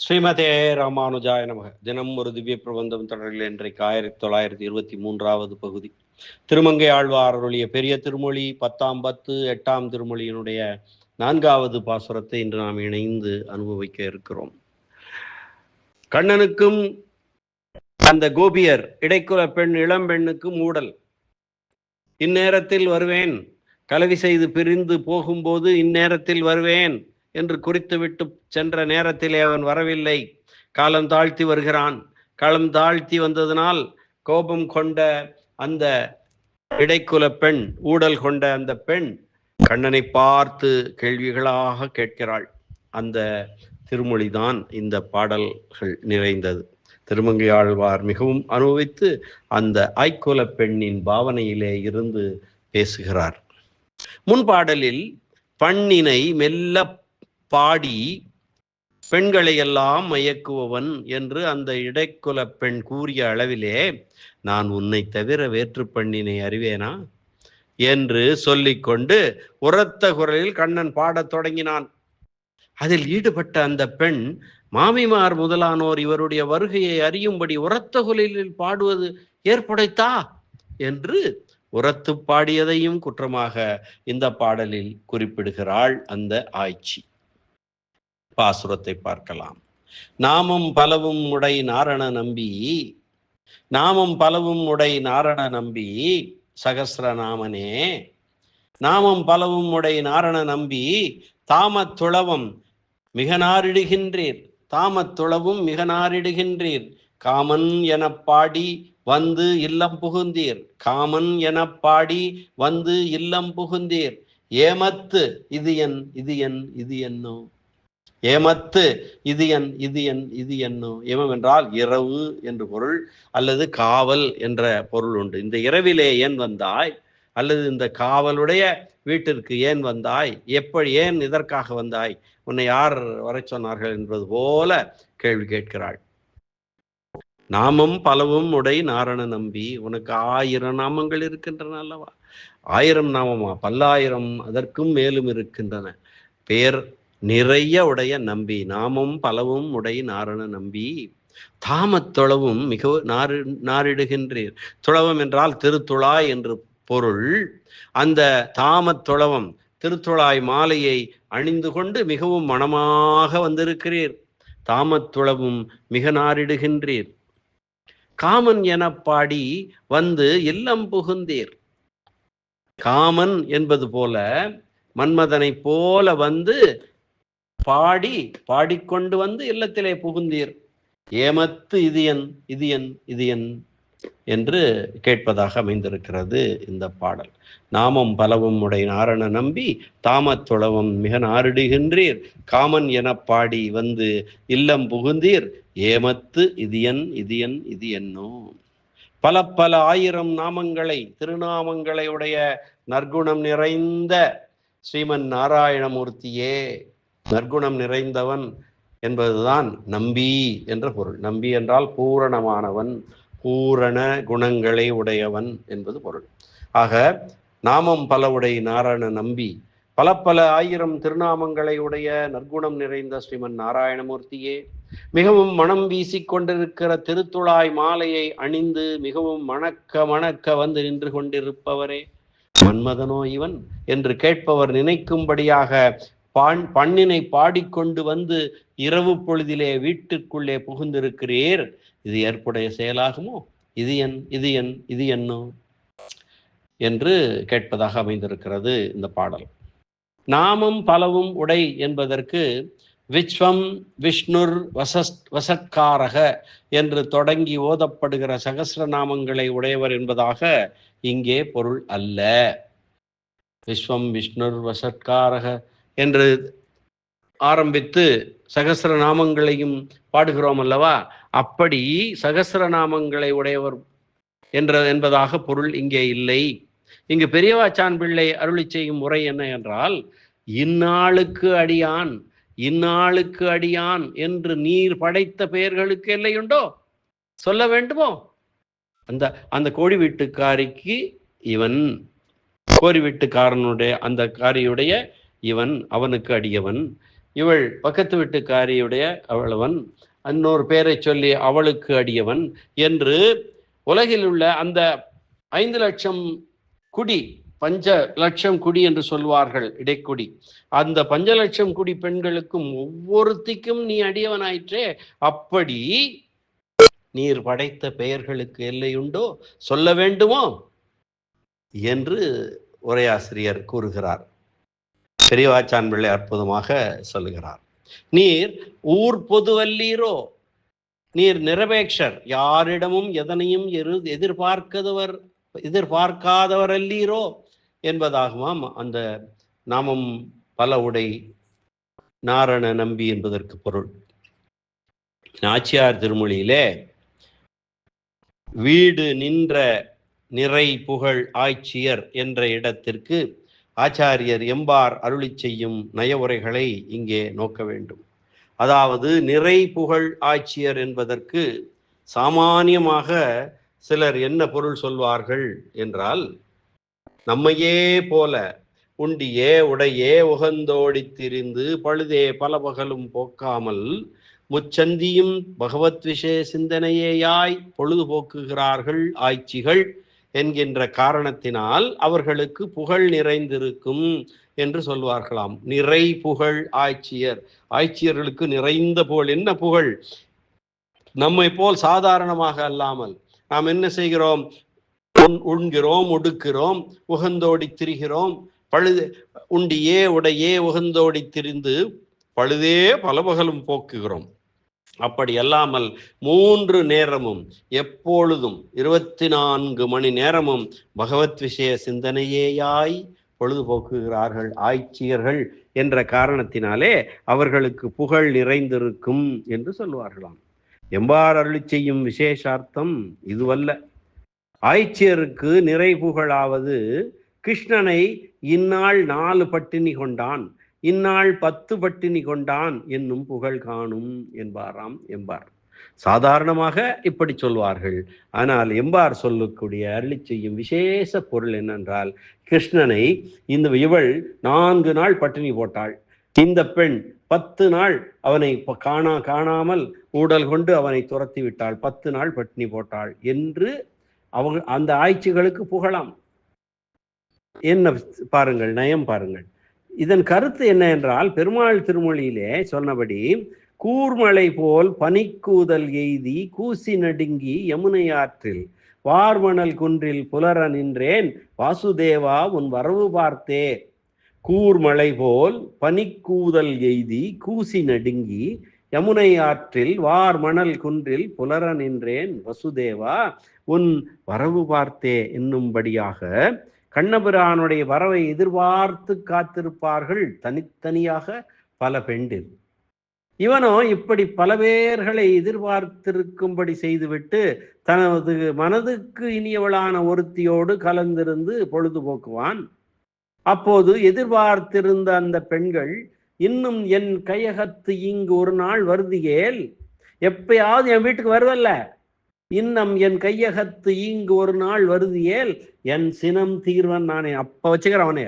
ஸ்ரீமதே ராமானுஜாய நமக. தினம் ஒரு திவ்ய பிரபந்தம் தொடரில் இன்றைக்கு ஆயிரத்தி தொள்ளாயிரத்தி இருபத்தி மூன்றாவது பகுதி. திருமங்கை ஆழ்வார் அருளிய பெரிய திருமொழி பத்தாம் பத்து எட்டாம் திருமொழியினுடைய நான்காவது பாசுரத்தை இன்று நாம் இணைந்து அனுபவிக்க இருக்கிறோம். கண்ணனுக்கும் அந்த கோபியர் இடைக்குல பெண் இளம்பெண்ணுக்கும் ஊடல் இந்நேரத்தில் வருவேன். கலவி செய்து பிரிந்து போகும்போது இந்நேரத்தில் வருவேன். என்று குறித்துவிட்டு சென்ற நேரத்திலே அவன் வரவில்லை. காலம் தாழ்த்தி வருகிறான். காலம் தாழ்த்தி வந்ததனால் கோபம் கொண்ட அந்த இடைக்குல பெண் ஊடல் கொண்ட அந்த பெண் கண்ணனை பார்த்து கேள்விகளாக கேட்கிறாள். அந்த திருமொழிதான் இந்த பாடல்கள் நிறைந்தது. திருமங்கை ஆழ்வார் மிகவும் அனுபவித்து அந்த ஐக்குல பெண்ணின் பாவனையிலே இருந்து பேசுகிறார். முன்பாடலில் பண்ணினை மெல்ல பாடி பெண்களை எல்லாம் மயக்குபவன் என்று அந்த இடைக்குல பெண் கூறிய அளவிலே நான் உன்னை தவிர வேற்று பெண்ணினை அறிவேனா? என்று சொல்லிக்கொண்டு உரத்த குரலில் கண்ணன் பாடத் தொடங்கினான். அதில் ஈடுபட்ட அந்த பெண் மாமிமார் முதலானோர் இவருடைய வருகையை அறியும்படி உரத்த குரலில் பாடுவது ஏற்படைத்தா? என்று உரத்து பாடியதையும் குற்றமாக இந்த பாடலில் குறிப்பிடுகிறாள் அந்த ஆய்ச்சி. பாசுரத்தை பார்க்கலாம். நாமம் பலவும் உடை நாரண நம்பி நாமம் பலவும் உடை நாரண நம்பி சகசிரநாமனே. நாமம் பலவும் உடை நாரண நம்பி தாமத்துளவம் மிக நாரிடுகின்றீர். தாமத்துளவும் மிக நாரிடுகின்றீர். காமன் எனப் பாடி வந்து இல்லம் புகுந்தீர். காமன் எனப் பாடி வந்து இல்லம் புகுந்தீர். ஏமத்து இது என் இது என் இது என்னோ. ஏமத்து இது என் இது என் இது என்னும் ஏமம் என்றால் இரவு என்று பொருள் அல்லது காவல் என்ற பொருள் உண்டு. இந்த இரவிலே ஏன் வந்தாய்? அல்லது இந்த காவலுடைய வீட்டிற்கு ஏன் வந்தாய்? எப்படி ஏன் இதற்காக வந்தாய்? உன்னை யார் வரை சொன்னார்கள் என்பது போல கேள்வி கேட்கிறாள். நாமம் பலவும் உடை நாரண நம்பி உனக்கு ஆயிரம் நாமங்கள் இருக்கின்றன அல்லவா? ஆயிரம் நாமமா? பல்லாயிரம் அதற்கும் மேலும் இருக்கின்றன. பேர் நிறைய உடைய நம்பி நாமும் பலவும் உடைய நாரண நம்பி தாமத்தொளவும் மிக நாறு நாரிடுகின்றீர் துளவம் என்றால் திருத்துழாய் என்று பொருள். அந்த தாமத்துளவம் திருத்துழாய் மாலையை அணிந்து கொண்டு மிகவும் மனமாக வந்திருக்கிறீர். தாமத்துளவும் மிக நாரிடுகின்றீர் காமன் என பாடி வந்து இல்லம் புகுந்தீர். காமன் என்பது போல மன்மதனை போல வந்து பாடி பாடிக்கொண்டு வந்து இல்லத்திலே புகுந்தீர். ஏமத்து இது என் இது என் இது என் என்று கேட்பதாக அமைந்திருக்கிறது இந்த பாடல். நாமம் பலவும் உடைய நாரண நம்பி தாமத்துளவும் மிக நாரிடுகின்றீர். காமன் என பாடி வந்து இல்லம் புகுந்தீர். ஏமத்து இது என் இது என் இது என்னோ பல பல ஆயிரம் நாமங்களை திருநாமங்களை உடைய நற்குணம் நிறைந்த ஸ்ரீமன் நாராயணமூர்த்தியே நற்குணம் நிறைந்தவன் என்பதுதான் நம்பி என்ற பொருள். நம்பி என்றால் பூரணமானவன் பூரண குணங்களை உடையவன் என்பது பொருள். ஆக நாமம் பல உடை நாராயண நம்பி பல பல ஆயிரம் திருநாமங்களை உடைய நற்குணம் நிறைந்த ஸ்ரீமன் நாராயணமூர்த்தியே மிகவும் மனம் வீசிக்கொண்டிருக்கிற திருத்துழாய் மாலையை அணிந்து மிகவும் மணக்க மணக்க வந்து நின்று கொண்டிருப்பவரே மன்மதனோ இவன் என்று கேட்பவர் நினைக்கும்படியாக பாண் பண்ணினை பாடிக்கொண்டு வந்து இரவு பொழுதிலே வீட்டுக்குள்ளே புகுந்திருக்கிறீர். இது ஏற்புடைய செயலாகுமோ? இது என் இது என் இது என்னோ? என்று கேட்பதாக அமைந்திருக்கிறது இந்த பாடல். நாமம் பலவும் உடை என்பதற்கு விஸ்வம் விஷ்ணுர் வசஸ் வசத்காரக என்று தொடங்கி ஓதப்படுகிற சகசிரநாமங்களை உடையவர் என்பதாக இங்கே பொருள் அல்ல. விஸ்வம் விஷ்ணுர் வசத்காரக என்று ஆரம்பித்து சகசிர நாமங்களையும் பாடுகிறோம் அல்லவா? அப்படி சகசிர நாமங்களை உடையவர் என்ற என்பதாக பொருள் இங்கே இல்லை. இங்கு பெரியவாச்சான் பிள்ளை அருளி செய்யும் முறை என்ன என்றால் இந்நாளுக்கு அடியான் இந்நாளுக்கு அடியான் என்று நீர் படைத்த பெயர்களுக்கு எல்லையுண்டோ? சொல்ல வேண்டுமோ? அந்த அந்த கோழி வீட்டுக்காரிக்கு இவன் கோரி வீட்டுக்காரனுடைய அந்த காரியுடைய இவன் அவனுக்கு அடியவன். இவள் பக்கத்து வீட்டுக்காரியுடைய அவளவன். இன்னொரு பேரை சொல்லி அவளுக்கு அடியவன் என்று உலகில் உள்ள அந்த ஐந்து லட்சம் குடி பஞ்ச லட்சம் குடி என்று சொல்வார்கள் இடைக்குடி. அந்த பஞ்ச லட்சம் குடி பெண்களுக்கும் ஒவ்வொருத்திக்கும் நீ அடியவனாயிற்றே. அப்படி நீர் படைத்த பெயர்களுக்கு எல்லையுண்டோ? சொல்ல வேண்டுமோ? என்று உரையாசிரியர் கூறுகிறார். பெரியவாச்சான் பிள்ளை அற்புதமாக சொல்லுகிறார். நீர் ஊர் பொதுவல்லீரோ? நீர் நிரபேக்ஷர். யாரிடமும் எதனையும் எரு எதிர்பார்க்கதவர் எதிர்பார்க்காதவர் அல்லீரோ என்பதாகுமாம் அந்த நாமம் பல உடை நாரண நம்பி என்பதற்கு பொருள். நாச்சியார் திருமொழியிலே வீடு நின்ற நிறை புகழ் ஆய்ச்சியர் என்ற இடத்திற்கு ஆச்சாரியர் எம்பார் அருளி செய்யும் நயவுரைகளை இங்கே நோக்க வேண்டும். அதாவது நிறை புகழ் ஆட்சியர் என்பதற்கு சாமானியமாக சிலர் என்ன பொருள் சொல்வார்கள் என்றால் நம்மையே போல உண்டியே உடையே உகந்தோடி திரிந்து பழுதே பல பகலும் போக்காமல் முச்சந்தியும் பகவத் விஷய சிந்தனையேயாய் பொழுதுபோக்குகிறார்கள் ஆய்ச்சிகள் என்கின்ற காரணத்தினால் அவர்களுக்கு புகழ் நிறைந்திருக்கும் என்று சொல்வார்களாம். நிறை புகழ் ஆட்சியர் ஆட்சியர்களுக்கு நிறைந்த புகழ். என்ன புகழ்? நம்மை போல் சாதாரணமாக அல்லாமல். நாம் என்ன செய்கிறோம்? உண்கிறோம் உடுக்கிறோம் உகந்தோடி திரிகிறோம். பழுது உண்டியே உடையே உகந்தோடி திரிந்து பழுதே பலபகலும் போக்குகிறோம். அப்படி அல்லாமல் மூன்று நேரமும் எப்பொழுதும் இருபத்தி நான்கு மணி நேரமும் பகவத் விஷய சிந்தனையேயாய் பொழுதுபோக்குகிறார்கள் ஆய்ச்சியர்கள் என்ற காரணத்தினாலே அவர்களுக்கு புகழ் நிறைந்திருக்கும் என்று சொல்வார்களாம் எம்பார் அருளி செய்யும் விசேஷார்த்தம் இதுவல்ல. ஆய்ச்சியருக்கு நிறை புகழாவது கிருஷ்ணனை இந்நாள் நாலு பட்டினி கொண்டான். இந்நாள் பத்து பட்டினி கொண்டான் என்னும் புகழ் காணும் என்பாராம் எம்பார். சாதாரணமாக இப்படி சொல்வார்கள். ஆனால் எம்பார் சொல்லக்கூடிய அருளி செய்யும் விசேஷ பொருள் என்னென்றால் கிருஷ்ணனை இந்த இவள் நான்கு நாள் பட்டினி போட்டாள். இந்த பெண் பத்து நாள் அவனை காணா காணாமல் ஊடல் கொண்டு அவனை துரத்தி விட்டாள். பத்து நாள் பட்டினி போட்டாள் என்று அவங்க அந்த ஆய்ச்சிகளுக்கு புகழாம். என்ன பாருங்கள் நயம் பாருங்கள். இதன் கருத்து என்ன என்றால் பெருமாள் திருமொழியிலே சொன்னபடி கூர்மலை போல் பனிக்கூதல் எய்தி கூசி நடுங்கி யமுனை ஆற்றில் வார்மணல் குன்றில் புலர நின்றேன் வாசுதேவா உன் வரவு பார்த்தே. கூர்மலை போல் பனிக்கூதல் எய்தி கூசி நடுங்கி யமுனை ஆற்றில் வார் மணல் குன்றில் புலர நின்றேன் வசுதேவா உன் வரவு பார்த்தே. என்னும்படியாக கண்ணபிரானுடைய வரவை எதிர்பார்த்து காத்திருப்பார்கள் தனித்தனியாக பல பெண்டில். இவனோ இப்படி பல பேர்களை எதிர்பார்த்திருக்கும்படி செய்துவிட்டு தனது மனதுக்கு இனியவளான ஒருத்தியோடு கலந்திருந்து பொழுதுபோக்குவான். அப்போது எதிர்பார்த்திருந்த அந்த பெண்கள் இன்னும் என் கையகத்து இங்கு ஒரு நாள் வருதியேல் எப்பயாவது என் வீட்டுக்கு வருதல்ல. இன்னம் என் கையகத்து இங்கு ஒரு நாள் வருதியேல் என் சினம் தீர்வன் நானே. அப்ப வச்சுக்கிறேன் அவனே.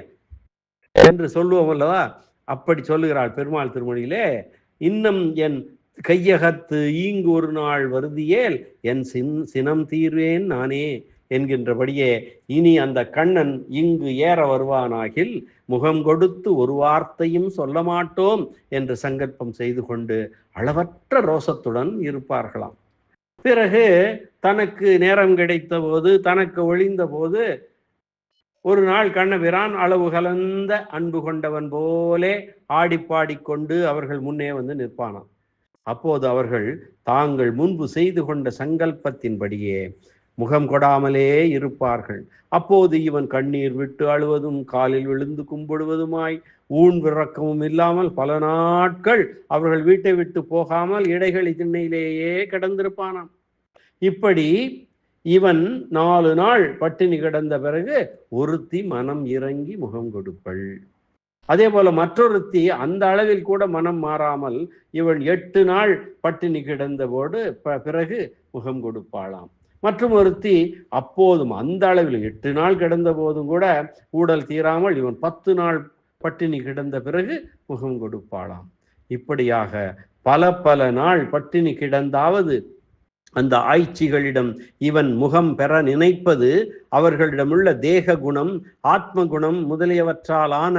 என்று சொல்லுவோம் அல்லவா? அப்படி சொல்லுகிறாள் பெருமாள் திருமொழியிலே இன்னும் என் கையகத்து ஈங்கு ஒரு நாள் வருதியேல் என் சின் சினம் தீர்வேன் நானே என்கின்றபடியே இனி அந்த கண்ணன் இங்கு ஏற வருவானாகில் முகம் கொடுத்து ஒரு வார்த்தையும் சொல்ல மாட்டோம் என்று சங்கல்பம் செய்து கொண்டு அளவற்ற ரோசத்துடன் இருப்பார்களாம். பிறகு தனக்கு நேரம் கிடைத்த போது தனக்கு ஒழிந்த போது ஒரு நாள் கண்ணபிரான் அளவு கலந்த அன்பு கொண்டவன் போலே ஆடிப்பாடிக்கொண்டு அவர்கள் முன்னே வந்து நிற்பானாம். அப்போது அவர்கள் தாங்கள் முன்பு செய்து கொண்ட சங்கல்பத்தின்படியே முகம் கொடாமலே இருப்பார்கள். அப்போது இவன் கண்ணீர் விட்டு அழுவதும் காலில் விழுந்து கும்பிடுவதுமாய் ஊன் விறக்கமும் இல்லாமல் பல நாட்கள் அவர்கள் வீட்டை விட்டு போகாமல் இடைகளி திண்ணையிலேயே கிடந்திருப்பானாம். இப்படி இவன் நாலு நாள் பட்டினி கிடந்த பிறகு ஒருத்தி மனம் இறங்கி முகம் கொடுப்பள். அதே போல மற்றொருத்தி அந்த அளவில் கூட மனம் மாறாமல் இவள் எட்டு நாள் பட்டினி கிடந்தபோடு பிறகு முகம் கொடுப்பாளாம். மற்றும் ஒருத்தி அப்போதும் அந்த அளவில் எட்டு நாள் கிடந்த போதும் கூட ஊடல் தீராமல் இவன் பத்து நாள் பட்டினி கிடந்த பிறகு முகம் கொடுப்பாளாம். இப்படியாக பல பல நாள் பட்டினி கிடந்தாவது அந்த ஆய்ச்சிகளிடம் இவன் முகம் பெற நினைப்பது அவர்களிடமுள்ள தேக குணம் ஆத்ம குணம் முதலியவற்றாலான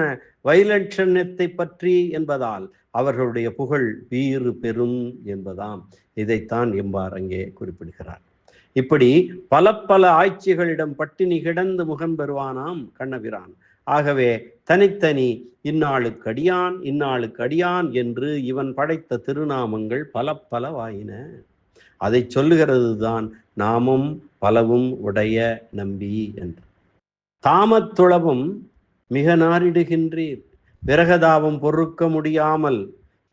வைலட்சண்யத்தை பற்றி என்பதால் அவர்களுடைய புகழ் வீறு பெறும் என்பதாம். இதைத்தான் எம்பார் அங்கே குறிப்பிடுகிறார். இப்படி பல பல ஆய்ச்சிகளிடம் பட்டினி கிடந்து முகம் பெறுவானாம் கண்ணபிரான். ஆகவே தனித்தனி இந்நாளுக்கு அடியான் இந்நாளுக்கு அடியான் என்று இவன் படைத்த திருநாமங்கள் பல பலவாயின அதை சொல்லுகிறது தான் நாமும் பலவும் உடைய நம்பி என்று. தாமத்துளவும் மிக நாரிடுகின்றீர். விரகதாபம் பொறுக்க முடியாமல்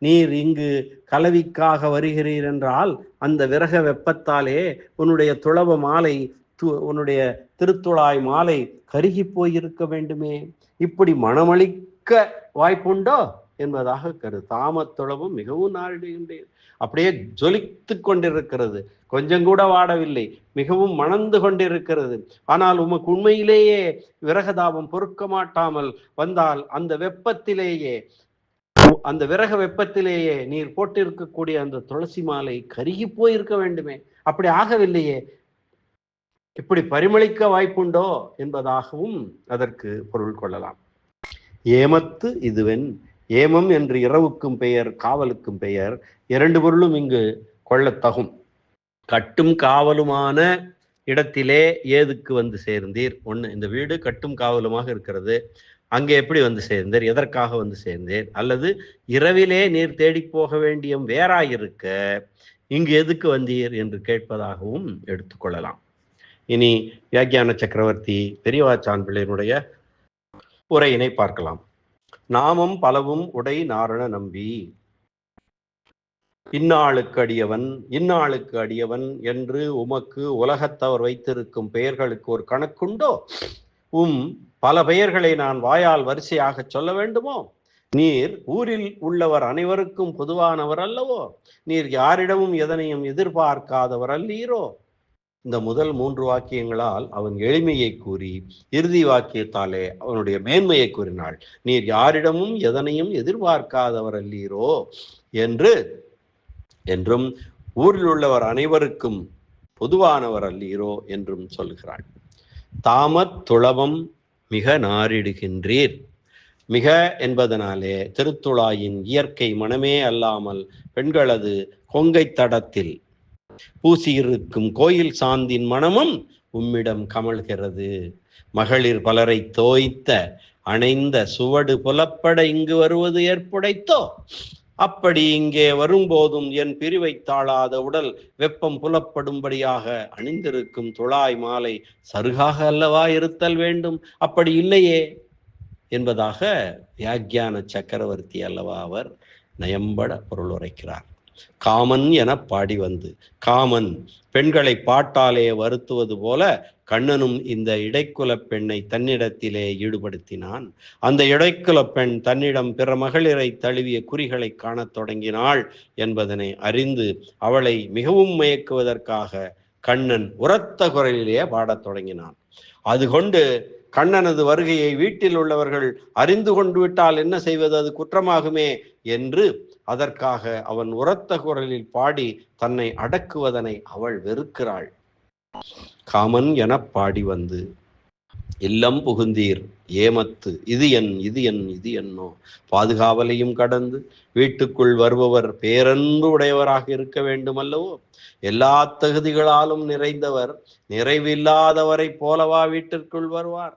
நீர் இங்கு கலவிக்காக வருகிறீர் என்றால் அந்த விரக வெப்பத்தாலே உன்னுடைய துளவ மாலை து- உன்னுடைய திருத்துழாய் மாலை கருகி போயிருக்க வேண்டுமே. இப்படி மனமளிக்க வாய்ப்புண்டோ என்பதாக கரு. தாமத்துளவும் மிகவும் நாடுகின்றேன் அப்படியே ஜொலித்து கொண்டிருக்கிறது. கொஞ்சம் கூட வாடவில்லை. மிகவும் மணந்து கொண்டிருக்கிறது. ஆனால் உமக்கு உண்மையிலேயே விரகதாபம் பொறுக்க மாட்டாமல் வந்தால் அந்த வெப்பத்திலேயே அந்த விரக வெப்பத்திலேயே நீர் போட்டிருக்கக்கூடிய அந்த துளசி மாலை கருகி போயிருக்க வேண்டுமே. அப்படி ஆகவில்லையே. இப்படி பரிமளிக்க வாய்ப்புண்டோ என்பதாகவும் அதற்கு பொருள் கொள்ளலாம். ஏமத்து இதுவென். ஏமம் என்று இரவுக்கும் பெயர் காவலுக்கும் பெயர். இரண்டு பொருளும் இங்கு கொள்ளத்தகும் கட்டும் காவலுமான இடத்திலே ஏதுக்கு வந்து சேர்ந்தீர்? ஒண்ணு இந்த வீடு கட்டும் காவலுமாக இருக்கிறது. அங்கே எப்படி வந்து சேர்ந்தீர் எதற்காக வந்து சேர்ந்தீர் அல்லது இரவிலே நீர் தேடி போக வேண்டிய வேறாயிருக்க? இங்கு எதுக்கு வந்தீர்? என்று கேட்பதாகவும் எடுத்துக்கொள்ளலாம் இனி வியாக்கியான சக்கரவர்த்தி பெரியவாச்சான் பிள்ளையினுடைய உரையினை பார்க்கலாம். நாமும் பலவும் உடை நாரண நம்பி இந்நாளுக்கு அடியவன் இந்நாளுக்கு அடியவன் என்று உமக்கு உலகத்தவர் வைத்திருக்கும் பெயர்களுக்கு ஒரு கணக்குண்டோ? உம் பல பெயர்களை நான் வாயால் வரிசையாக சொல்ல வேண்டுமோ? நீர் ஊரில் உள்ளவர் அனைவருக்கும் பொதுவானவர் அல்லவோ? நீர் யாரிடமும் எதனையும் எதிர்பார்க்காதவர் அல்லீரோ? இந்த முதல் மூன்று வாக்கியங்களால் அவன் எளிமையை கூறி இறுதி வாக்கியத்தாலே அவனுடைய மேன்மையை கூறினாள். நீர் யாரிடமும் எதனையும் எதிர்பார்க்காதவர் அல்லீரோ? என்று என்றும் ஊரில் உள்ளவர் அனைவருக்கும் பொதுவானவர் அல்லீரோ? என்றும் சொல்கிறாள். தாமத் துளவம் மிக நாரிடுகின்றீர் மிக என்பதனாலே திருத்துழாயின் இயற்கை மனமே அல்லாமல் பெண்களது கொங்கை தடத்தில் பூசியிருக்கும் கோயில் சாந்தின் மனமும் உம்மிடம் கமழ்கிறது. மகளிர் பலரை தோய்த்த அணைந்த சுவடு புலப்பட இங்கு வருவது ஏற்புடைத்தோ? அப்படி இங்கே வரும்போதும் என் பிரிவை தாழாத உடல் வெப்பம் புலப்படும்படியாக அணிந்திருக்கும் துழாய் மாலை சருகாக அல்லவா இருத்தல் வேண்டும்? அப்படி இல்லையே என்பதாக வியாக்கியான சக்கரவர்த்தி அல்லவா அவர் நயம்பட பொருள் உரைக்கிறார் காமன் என பாடி வந்து. காமன் பெண்களை பாட்டாலே வருத்துவது போல கண்ணனும் இந்த இடைக்குல பெண்ணை தன்னிடத்திலே ஈடுபடுத்தினான். அந்த இடைக்குல பெண் தன்னிடம் பிற மகளிரை தழுவிய குறிகளை காணத் தொடங்கினாள் என்பதனை அறிந்து அவளை மிகவும் மயக்குவதற்காக கண்ணன் உரத்த குரலிலே பாடத் தொடங்கினான். அது கொண்டு கண்ணனது வருகையை வீட்டில் உள்ளவர்கள் அறிந்து கொண்டு விட்டால் என்ன செய்வது? அது குற்றமாகுமே என்று அதற்காக அவன் உரத்த குரலில் பாடி தன்னை அடக்குவதனை அவள் வெறுக்கிறாள். காமன் எனப் பாடி வந்து இல்லம் புகுந்தீர் ஏமத்து இது என் இது என் இது என்னோ? பாதுகாவலையும் கடந்து வீட்டுக்குள் வருபவர் பேரன்பு உடையவராக இருக்க வேண்டும் அல்லவோ எல்லா தகுதிகளாலும் நிறைந்தவர் நிறைவில்லாதவரைப் போலவா வீட்டிற்குள் வருவார்?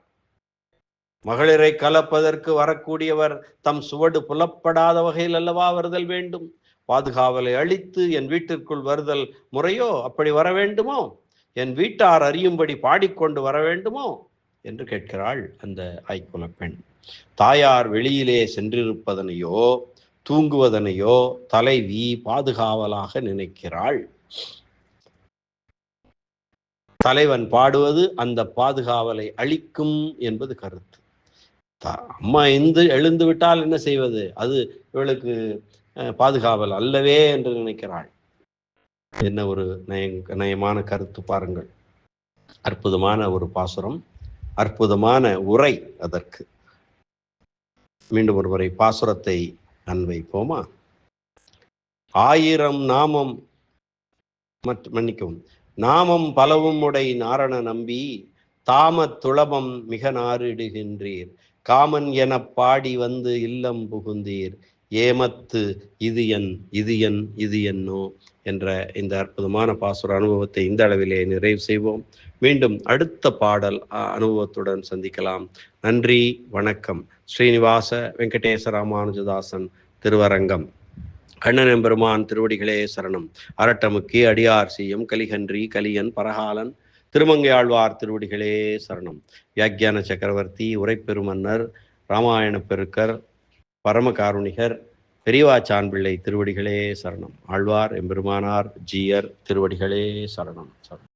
மகளிரை கலப்பதற்கு வரக்கூடியவர் தம் சுவடு புலப்படாத வகையில் அல்லவா வருதல் வேண்டும்? பாதுகாவலை அழித்து என் வீட்டிற்குள் வருதல் முறையோ அப்படி வர வேண்டுமோ? என் வீட்டார் அறியும்படி பாடிக்கொண்டு வர வேண்டுமோ? என்று கேட்கிறாள் அந்த ஐக்குல பெண் தாயார் வெளியிலே சென்றிருப்பதனையோ தூங்குவதனையோ தலைவி பாதுகாவலாக நினைக்கிறாள். தலைவன் பாடுவது அந்த பாதுகாவலை அழிக்கும் என்பது கருத்து. அம்மா எந்து எழுந்து விட்டால் என்ன செய்வது? அது இவளுக்கு அஹ், பாதுகாவல் அல்லவே என்று நினைக்கிறாள். என்ன ஒரு நய நயமான கருத்து பாருங்கள். அற்புதமான ஒரு பாசுரம் அற்புதமான உரை அதற்கு. மீண்டும் ஒருமுறை பாசுரத்தை அன்வைப்போமா? ஆயிரம் நாமம் மற்ற மன்னிக்கவும். நாமம் பலவும் உடை நாரண நம்பி தாமத் துளபம் மிக நாரிடுகின்றீர் காமன் எனப் பாடி வந்து இல்லம் புகுந்தீர். ஏமத்து இது என் இது என் இது என்னோ என்ற இந்த அற்புதமான பாசுர அனுபவத்தை இந்த அளவிலே நிறைவு செய்வோம். மீண்டும் அடுத்த பாடல் அ, அனுபவத்துடன் சந்திக்கலாம். நன்றி வணக்கம். ஸ்ரீனிவாச வெங்கடேச ராமானுஜதாசன் திருவரங்கம். கண்ணன் எம்பெருமான் திருவடிகளே சரணம். அரட்டமுக்கி அடியார் செய்யும் கலிகன்றி கலியன் பரகாலன் திருமங்கையாழ்வார் திருவடிகளே சரணம். வியாக்கியான சக்கரவர்த்தி உரைப்பெருமன்னர் ராமாயண பெருக்கர் பரமகாருணிகர் பெரியவா சான்பிள்ளை திருவடிகளே சரணம். ஆழ்வார் எம்பெருமானார் ஜீயர் திருவடிகளே சரணம். சரணம்.